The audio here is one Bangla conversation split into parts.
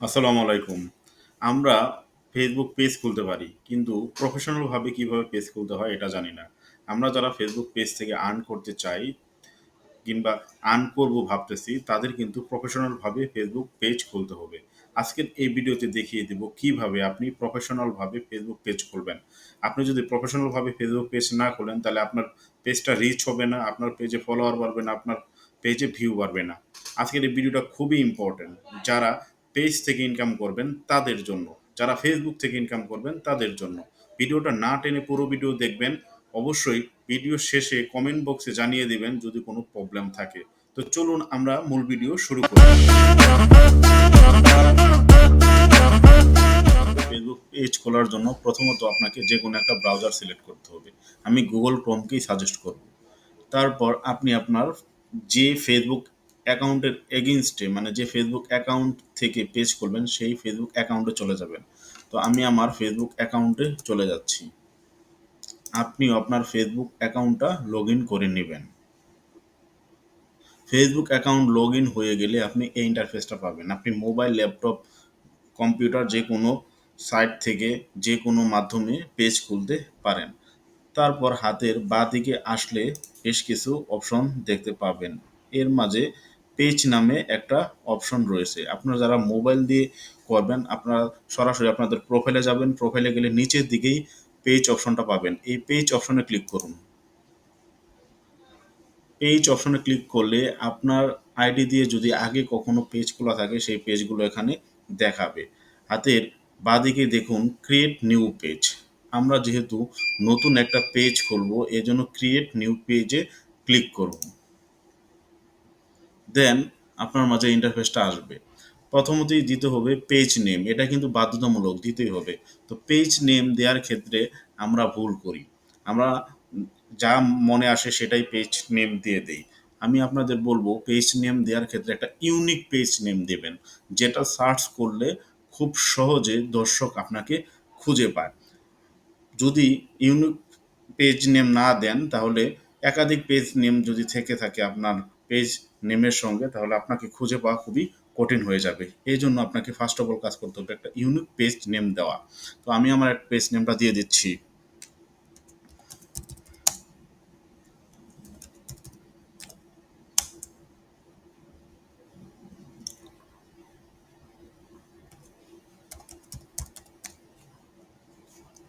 আসসালামু আলাইকুম। আমরা ফেসবুক পেজ খুলতে পারি। কিন্তু প্রফেশনাল ভাবে কীভাবে পেজ খুলতে হয় এটা জানি না। আমরা যারা ফেসবুক পেজ থেকে আর্ন করতে চাই কিংবা আর্ন করব ভাবতেছি তাদের কিন্তু প্রফেশনাল ভাবে ফেসবুক পেজ খুলতে হবে। আজকের এই ভিডিওতে দেখিয়ে দিব কীভাবে আপনি প্রফেশনাল ভাবে ফেসবুক পেজ খুলবেন। আপনি যদি প্রফেশনাল ভাবে ফেসবুক পেজ না খোলেন তাহলে আপনার পেজটা রিচ হবে না, আপনার পেজে ফলোয়ার বাড়বে না, আপনার পেজে ভিউ বাড়বে না। আজকের এই ভিডিওটা খুবই ইম্পোর্টেন্ট। যারা পেজ থেকে ইনকাম করবেন তাদের জন্য। যারা ফেসবুক থেকে ইনকাম করবেন তাদের জন্য। ভিডিওটা না টেনে পুরো ভিডিও দেখবেন। অবশ্যই ভিডিও শেষে কমেন্ট বক্সে জানিয়ে দিবেন যদি কোনো প্রবলেম থাকে। তো চলুন আমরা মূল ভিডিও শুরু করি। ফেসবুক পেজ খোলার জন্য প্রথমত আপনাকে যে কোনো একটা ব্রাউজার সিলেক্ট করতে হবে। আমি গুগল ক্রোমকেই সাজেস্ট করব। তারপর আপনি আপনার যে ফেসবুক অ্যাকাউন্টের এগেইনস্টে মানে যে ফেসবুক অ্যাকাউন্ট থেকে পেজ খুলবেন সেই ফেসবুক অ্যাকাউন্টে চলে যাবেন। তো আমি আমার ফেসবুক অ্যাকাউন্টে চলে যাচ্ছি। আপনিও আপনার ফেসবুক অ্যাকাউন্টটা লগ ইন করে নেবেন। ফেসবুক অ্যাকাউন্ট লগ ইন হয়ে গেলে আপনি এই ইন্টারফেসটা পাবেন। আপনি মোবাইল, ল্যাপটপ, কম্পিউটার যেকোনো সাইট থেকে যেকোনো মাধ্যমে পেজ খুলতে পারেন। তারপর হাতের বাঁদিকে আসলে বেশ কিছু অপশন দেখতে পাবেন। এর মাঝে পেজ নামে একটা অপশন রয়েছে। আপনারা যারা মোবাইল দিয়ে করবেন, আপনারা সরাসরি আপনাদের প্রোফাইলে যাবেন। প্রোফাইলে গেলে নিচের দিকেই পেজ অপশনটা পাবেন। এই পেজ অপশনে ক্লিক করুন। পেজ অপশনে ক্লিক করলে আপনার আইডি দিয়ে যদি আগে কখনো পেজ খোলা থাকে, সেই পেজগুলো এখানে দেখাবে। হাতের বাঁদিকে দেখুন ক্রিয়েট নিউ পেজ। আমরা যেহেতু নতুন একটা পেজ খুলবো, এজন্য ক্রিয়েট নিউ পেজে ক্লিক করব। দেন আপনার মাঝে ইন্টারফেসটা আসবে। প্রথমতেই দিতে হবে পেজ নেম এটা কিন্তু বাধ্যতামূলক দিতেই হবে। তো পেজ নেম দেওয়ার ক্ষেত্রে আমরা ভুল করি। আমরা যা মনে আসে সেটাই পেজ নেম দিয়ে দেই। আমি আপনাদের বলব পেজ নেম দেওয়ার ক্ষেত্রে একটা ইউনিক পেজ নেম দেবেন। যেটা সার্চ করলে খুব সহজে দর্শক আপনাকে খুঁজে পায়। যদি ইউনিক পেজ নেম না দেন, তাহলে একাধিক পেজ নেম যদি থেকে থাকে আপনার পেজ নেমের সঙ্গে, তাহলে আপনাকে খুঁজে পাওয়া খুবই কঠিন হয়ে যাবে। এই জন্য আপনাকে ফার্স্ট অফ অল কাজ করতে হবে একটা ইউনিক পেজ নেম দেওয়া। তো আমি আমার পেজ নেমটা দিয়ে দিচ্ছি।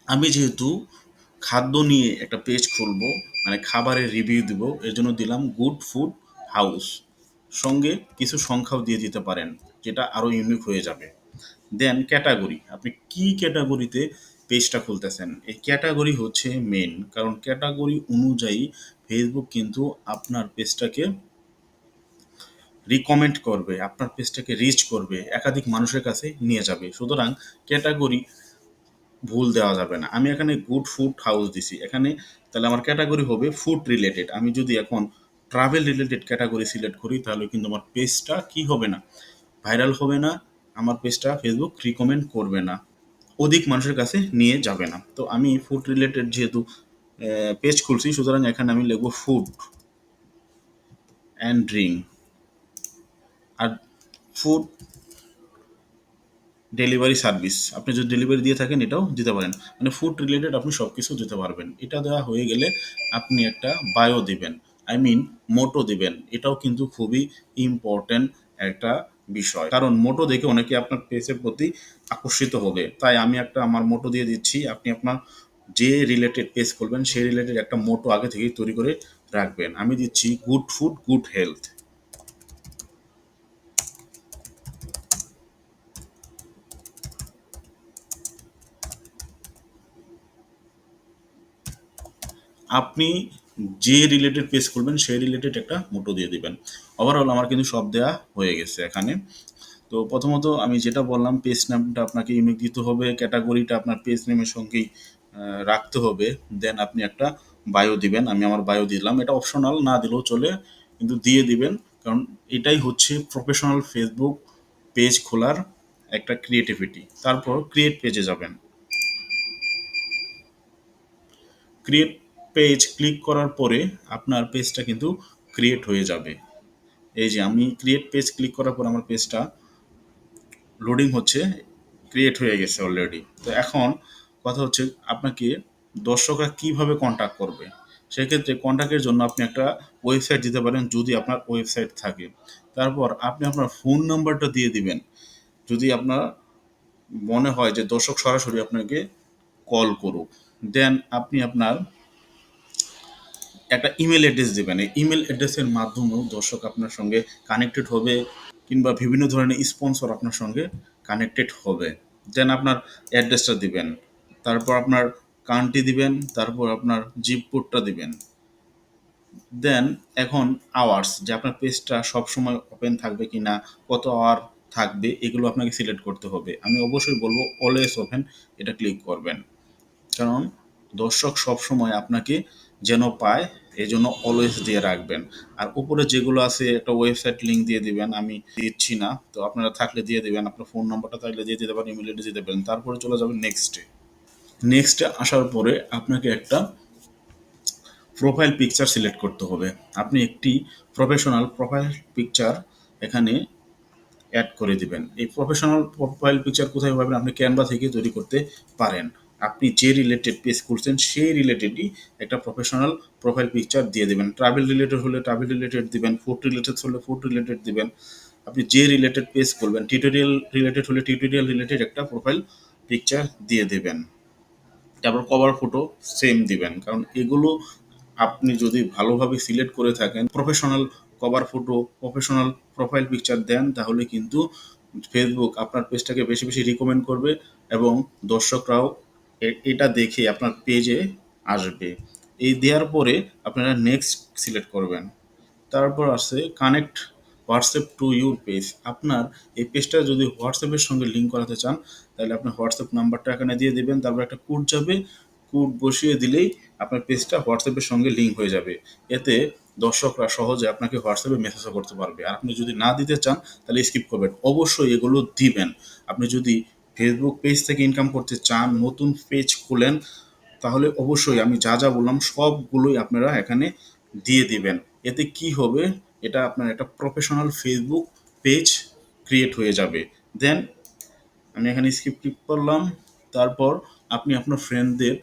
আমি যেহেতু খাদ্য নিয়ে একটা পেজ খুলব মানে খাবারের রিভিউ দিব, এর জন্য দিলাম গুড ফুড হাউস সঙ্গে কিছু সংখ্যাও দিয়ে দিতে পারেন, যেটা আরও ইউনিক হয়ে যাবে। দেন ক্যাটাগরি আপনি কি ক্যাটাগরিতে পেজটা খুলতেছেন? এই ক্যাটাগরি হচ্ছে মেন কারণ ক্যাটাগরি অনুযায়ী ফেসবুক কিন্তু আপনার পেজটাকে রিকমেন্ড করবে, আপনার পেজটাকে রিচ করবে, একাধিক মানুষের কাছে নিয়ে যাবে। সুতরাং ক্যাটাগরি ভুল দেওয়া যাবে না। আমি এখানে গুড ফুড হাউস দিছি। এখানে তাহলে আমার ক্যাটাগরি হবে ফুড রিলেটেড আমি যদি এখন ট্রাভেল রিলেটেড ক্যাটাগরি সিলেক্ট করি, তাহলে কিন্তু আমার পেজটা কি হবে না? ভাইরাল হবে না, আমার পেজটা ফেসবুক রিকমেন্ড করবে না। অধিক মানুষের কাছে নিয়ে যাবে না। তো আমি ফুড রিলেটেড যেহেতু পেজ খুলছি, সুতরাং এখানে আমি লিখব ফুড অ্যান্ড ড্রিঙ্ক আর ফুড ডেলিভারি সার্ভিস। আপনি যদি ডেলিভারি দিয়ে থাকেন, এটাও দিতে পারেন। মানে ফুড রিলেটেড আপনি সব কিছু দিতে পারবেন। এটা দেওয়া হয়ে গেলে আপনি একটা বায়ো দিবেন। আই মিন মোটো দিবেন। এটাও কিন্তু খুবই ইম্পর্ট্যান্ট একটা বিষয়। কারণ মোটো দেখে অনেকে আপনার পেজের প্রতি আকর্ষিত হবে। তাই আমি একটা আমার মোটো দিয়ে দিচ্ছি। আপনি আপনার যে রিলেটেড পেজ করবেন, সেই রিলেটেড একটা মোটো আগে থেকেই তৈরি করে রাখবেন। আমি দিচ্ছি গুড ফুড গুড হেলথ আপনি যে রিলেটেড পেজ খুলবেন সেই রিলেটেড একটা মোটো দিয়ে দিবেন। ওভারঅল আমার কিন্তু সব দেওয়া হয়ে গেছে এখানে। তো প্রথমত আমি যেটা বললাম পেজ নামটা আপনাকে ইউনিক দিতে হবে ক্যাটাগরিটা আপনার পেজ নেমের সঙ্গেই রাখতে হবে। দেন আপনি একটা বায়ো দিবেন। আমি আমার বায়ো দিলাম। এটা অপশনাল না দিলেও চলে, কিন্তু দিয়ে দিবেন। কারণ এটাই হচ্ছে প্রফেশনাল ফেসবুক পেজ খোলার একটা ক্রিয়েটিভিটি তারপর ক্রিয়েট পেজে যাবেন। ক্রিয়েট পেজ ক্লিক করার পরে আপনার পেজটা কিন্তু ক্রিয়েট হয়ে যাবে। এই যে আমি ক্রিয়েট পেজ ক্লিক করার পর আমার পেজটা লোডিং হচ্ছে ক্রিয়েট হয়ে গেছে অলরেডি তো এখন কথা হচ্ছে আপনাকে দর্শকরা কীভাবে কন্ট্যাক্ট করবে? সেক্ষেত্রে কন্ট্যাক্টের জন্য আপনি একটা ওয়েবসাইট দিতে পারেন যদি আপনার ওয়েবসাইট থাকে। তারপর আপনি আপনার ফোন নাম্বারটা দিয়ে দিবেন। যদি আপনার মনে হয় যে দর্শক সরাসরি আপনাকে কল করুক। দেন আপনি আপনার একটা ইমেল অ্যাড্রেস দেবেন। এই ইমেল অ্যাড্রেসের মাধ্যমেও দর্শক আপনার সঙ্গে কানেক্টেড হবে কিংবা বিভিন্ন ধরনের স্পন্সর আপনার সঙ্গে কানেক্টেড হবে। দেন আপনার অ্যাড্রেসটা দিবেন। তারপর আপনার কান্ট্রি দিবেন, তারপর আপনার জিপ কোডটা দিবেন। দেন এখন আওয়ার্স যে আপনার পেজটা সবসময় ওপেন থাকবে কি না কত আওয়ার থাকবে, এগুলো আপনাকে সিলেক্ট করতে হবে। আমি অবশ্যই বলব অলওয়েজ ওপেন এটা ক্লিক করবেন। কারণ দর্শক সবসময় আপনাকে যেন পায় এই জন্য অলওয়েজ দিয়ে রাখবেন। আর উপরে যেগুলো আছে, একটা ওয়েবসাইট লিঙ্ক দিয়ে দিবেন, আমি দিচ্ছি না। তো আপনারা থাকলে দিয়ে দিবেন, আপনার ফোন নাম্বারটা থাকলে দিয়ে দিতে পারেন ইমেল দিতে পারেন। তারপরে চলে যাবেন নেক্সটে নেক্সটে আসার পরে আপনাকে একটা প্রোফাইল পিকচার সিলেক্ট করতে হবে। আপনি একটি প্রফেশনাল প্রোফাইল পিকচার এখানে অ্যাড করে দিবেন। এই প্রফেশনাল প্রোফাইল পিকচার কোথায় পাবেন? আপনি ক্যানভা থেকে তৈরি করতে পারেন। আপনি যে রিলেটেড পেজ খুলছেন, সেই রিলেটেডই একটা প্রফেশনাল প্রোফাইল পিকচার দিয়ে দেবেন। ট্রাভেল রিলেটেড হলে ট্রাভেল রিলেটেড দিবেন ফুড রিলেটেড হলে ফুড রিলেটেড দিবেন। আপনি যে রিলেটেড পেজ করবেন টিউটোরিয়াল রিলেটেড হলে টিউটোরিয়াল রিলেটেড একটা প্রোফাইল পিকচার দিয়ে দেবেন। তারপর কভার ফটো সেম দিবেন। কারণ এগুলো আপনি যদি ভালোভাবে সিলেক্ট করে থাকেন professional cover photo professional profile picture দেন, তাহলে কিন্তু ফেসবুক আপনার পেজটাকে বেশি বেশি রিকমেন্ড করবে এবং দর্শকরাও এটা দেখে আপনার পেজে আসবে। এই দেওয়ার পরে আপনারা নেক্সট সিলেক্ট করবেন। তারপর আছে connect WhatsApp to your page আপনার এই পেজটা যদি হোয়াটসঅ্যাপের সঙ্গে লিঙ্ক করাতে চান, তাহলে আপনার হোয়াটসঅ্যাপ নাম্বারটা এখানে দিয়ে দেবেন। তারপর একটা কোড যাবে। কোড বসিয়ে দিলেই আপনার পেজটা হোয়াটসঅ্যাপের সঙ্গে লিঙ্ক হয়ে যাবে। এতে দর্শকরা সহজে আপনাকে হোয়াটসঅ্যাপে মেসেজও করতে পারবে। আর আপনি যদি না দিতে চান, তাহলে স্কিপ করবেন। অবশ্যই এগুলো দিবেন। আপনি যদি ফেসবুক পেজ থেকে ইনকাম করতে চান, নতুন পেজ খুলেন, তাহলে অবশ্যই আমি যা যা বললাম সবগুলোই আপনারা এখানে দিয়ে দিবেন। এতে কি হবে? এটা আপনার একটা প্রফেশনাল ফেসবুক পেজ ক্রিয়েট হয়ে যাবে। দেন আমি এখানে স্কিপ ক্লিক করলাম, তারপর আপনি আপনার ফ্রেন্ডদের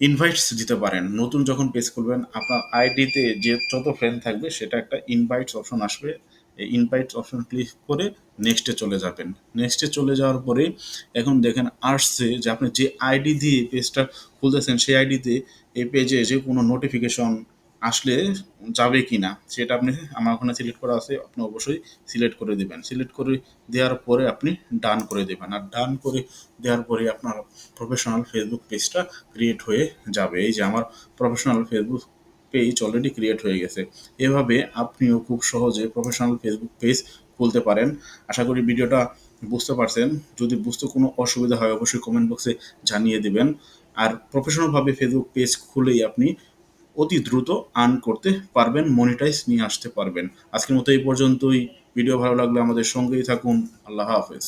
ইনভাইটস দিতে পারেন। নতুন যখন পেজ খুলবেন, আপনার আইডিতে যে যত ফ্রেন্ড থাকবে, সেটা একটা ইনভাইটস অপশন আসবে। এই ইনভাইট অপশন ক্লিক করে নেক্সটে চলে যাবেন। নেক্সটে চলে যাওয়ার পরে এখন দেখেন আসছে যে আপনি যে আইডি দিয়ে পেজটা খুলতেছেন, সেই আইডিতে এই পেজে যে কোনো নোটিফিকেশন আসলে যাবে কি না সেটা আপনি আমার ওখানে সিলেক্ট করা আছে, আপনি অবশ্যই সিলেক্ট করে দেবেন। সিলেক্ট করে দেওয়ার পরে আপনি ডান করে দেবেন। আর ডান করে দেওয়ার পরে আপনার প্রফেশনাল ফেসবুক পেজটা ক্রিয়েট হয়ে যাবে। এই যে আমার professional Facebook page already create হয়ে গেছে। এভাবে আপনিও খুব সহজে প্রফেশনাল ফেসবুক পেজ খুলতে পারেন। আশা করি ভিডিওটা বুঝতে পারছেন। যদি বুঝতে কোনো অসুবিধা হয়, অবশ্যই কমেন্ট বক্সে জানিয়ে দেবেন। আর প্রফেশনালভাবে ফেসবুক পেজ খুলেই আপনি অতি দ্রুত আর্ন করতে পারবেন মনিটাইজ নিয়ে আসতে পারবেন। আজকের মতো এই পর্যন্তই। ভিডিও ভালো লাগলে আমাদের সঙ্গেই থাকুন। আল্লাহ হাফেজ।